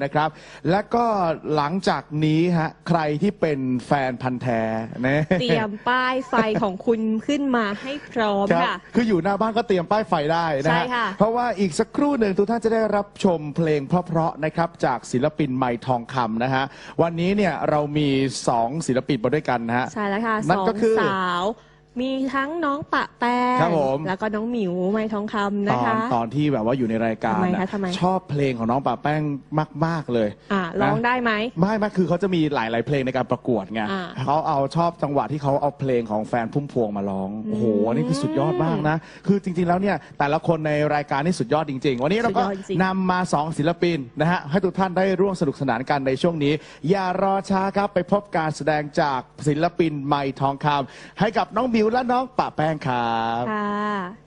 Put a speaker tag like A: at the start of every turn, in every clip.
A: นะครับ และก็หลังจากนี้ฮะใครที่เป็นแฟนพันธ์แท้นะ
B: เตรียมป้ายไฟของคุณขึ้นมาให้พร้อม
A: ครับ
B: ค่ะ
A: คืออยู่หน้าบ้านก็เตรียมป้ายไฟได้นะ
B: ใช่
A: ฮะ
B: ค่ะ
A: เพราะว่าอีกสักครู่หนึ่งทุกท่านจะได้รับชมเพลงเพราะๆนะครับจากศิลปินไมค์ทองคำนะฮะวันนี้เนี่ยเรามี2ศิลปินมาด้วยกันนะฮะ
B: ใช่แล้วค่ะ
A: นั่
B: ส
A: น
B: อง
A: ก็คือ
B: สาว มีทั้งน้องปะแป้ง
A: ครับผม
B: แล้วก็น้องหมิวไม้ทองคำ
A: ต
B: นะ
A: อน
B: คะ
A: ตอนที่แบบว่าอยู่ในรายการ
B: ทำไม
A: น่ะ
B: คะทำไม
A: ชอบเพลงของน้องป่าแป้งมาก ๆ เลย
B: อ่าร้อง
A: นะ
B: ได้ไหม
A: ไม่ไม่คือเขาจะมีหลาย ๆ เพลงในการประกวดไง
B: อ่า
A: เขาเอาชอบจังหวะที่เขาเอาเพลงของแฟนพุ่มพวงมาร้องโอ้โหอันนี่คือสุดยอดมากนะ คือจริง ๆ แล้วเนี่ยแต่ละคนในรายการนี่สุดยอดจริง ๆ วันนี้เราก็
B: สุดยอดจริง
A: นำมา2ศิลปินนะฮะให้ทุกท่านได้ร่วมสนุกสนานกันในช่วงนี้ อย่ารอช้าครับไปพบการแสดงจากศิลปินไมค์ทองคำให้กับน้องบิวและน้องป่าแป้งครับ
B: ค่ะ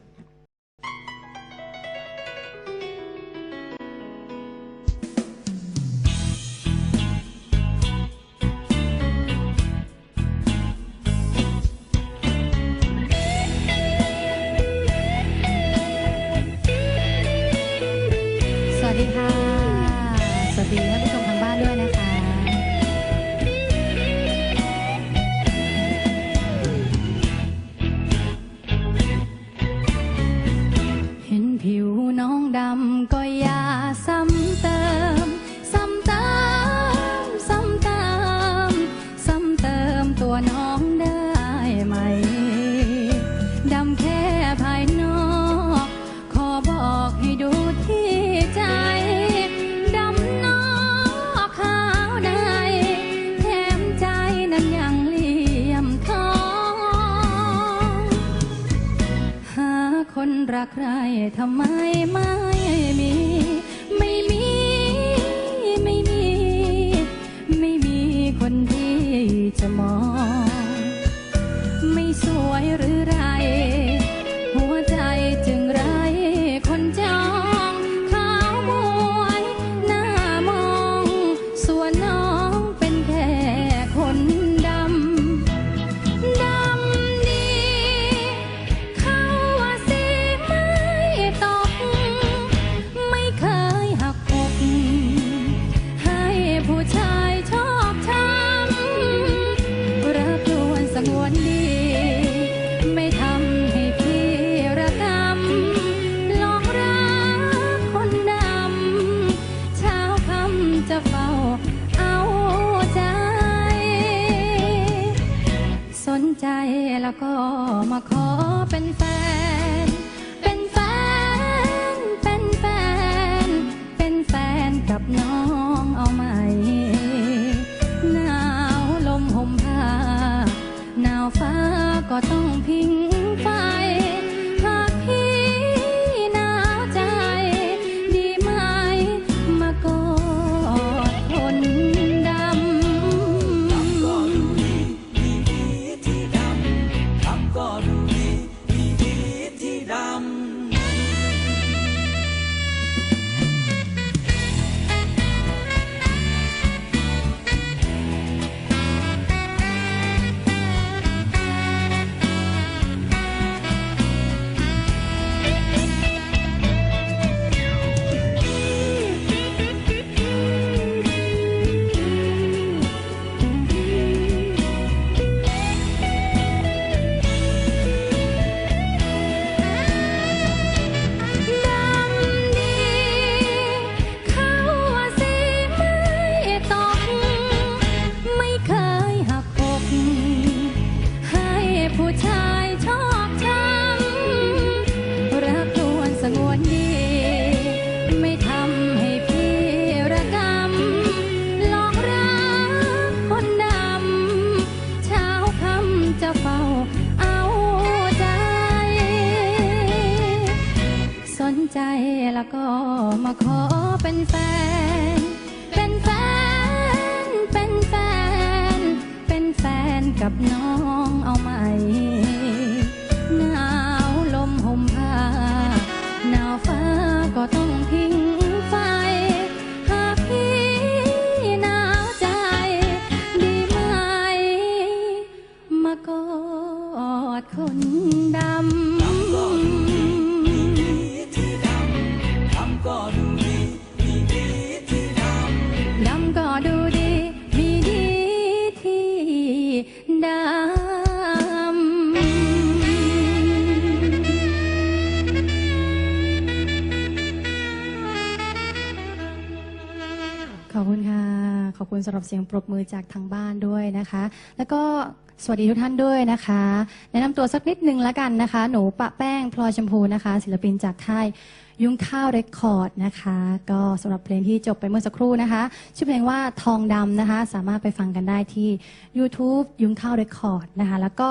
C: สวัสดีค่ะ สวัสดีท่านผู้ชม ตัวน้องได้ไหม ดำแค่ภายนอก ขอบอกให้ดูที่ใจ ดำนอกขาวใน แถมใจนั้นยังเหลี่ยมทอง หาคนรักใครทำไมไม่มี ไม่มี ไม่มี ไม่มีคนที่จะมอง หรือไร แล้วก็มาขอเป็นแฟน ก็มาขอเป็นแฟน เป็นแฟน เป็นแฟน เป็นแฟนกับน้อง ขอ
D: บ
C: คุณสำหรับเสียงปรบมือจากทางบ้านด้วยนะคะ แล้วก็สวัสดีทุกท่านด้วยนะคะ แนะนำตัวสักนิดนึงละกันนะคะ หนูปะแป้งพลอยชมพูนะคะ ศิลปินจากค่ายยุ้งข้าวเรคคอร์ดนะคะ ก็สำหรับเพลงที่จบไปเมื่อสักครู่นะคะ ชื่อเพลงว่าทองดำนะคะ สามารถไปฟังกันได้ที่ YouTube ยุ้งข้าวเรคคอร์ดนะคะ แล้วก็